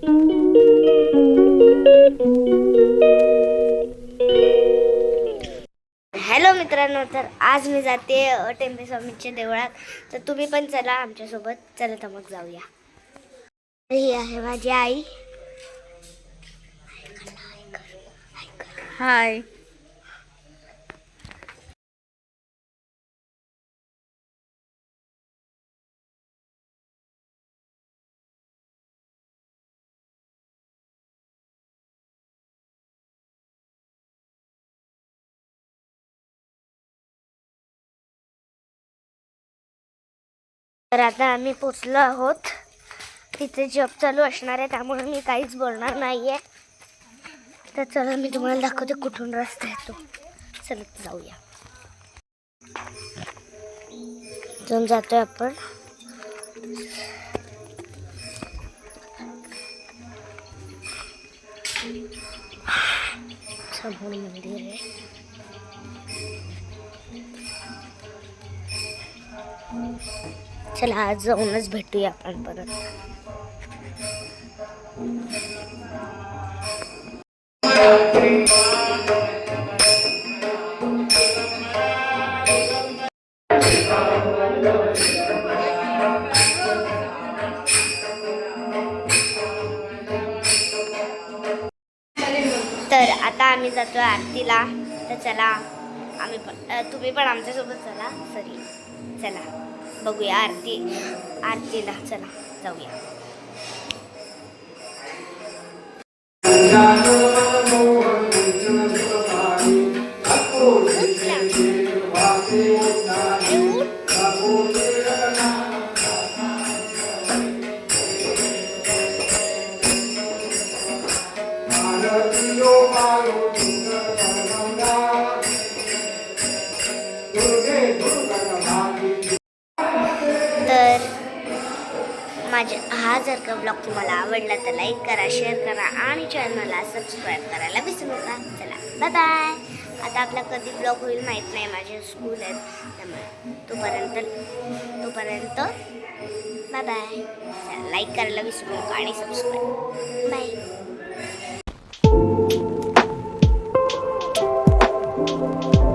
Hello मित्रांनो तर आज मी जाते टेंबे स्वामींच्या देवळात. तर तुम्ही पण चला आमच्यासोबत. चला तर मग जाऊया. ही आहे माझी आई. हाय. तर आता आम्ही पोचलो आहोत. तिथे जॉब चालू असणार आहे त्यामुळे मी काहीच बोलणार नाही आहे तर चला मी तुम्हाला दाखवते कुठून रस्ता येतो चलत जाऊया. जाऊन जातोय आपण. समोर मंदिर आहे. चला आज जाऊनच भेटूया आपण परत तर आता आम्ही जातो आरतीला. तर चला आम्ही पण तुम्ही पण आमच्यासोबत चला. सरी चला. बघूया आरती आरतीला. चला जाऊया. तर जर का ब्लॉग तुम्हाला आवडला तर लाईक करा शेअर करा आणि चॅनलला सबस्क्राईब करायला विसरू नका. चला बाय बाय आता आपला कधी ब्लॉग होईल माहीत नाही माझे स्कूल आहेत. त्यामुळे तोपर्यंत तोपर्यंत बाय बाय चला लाईक करायला विसरू नका आणि सबस्क्राईब बाय Thank you.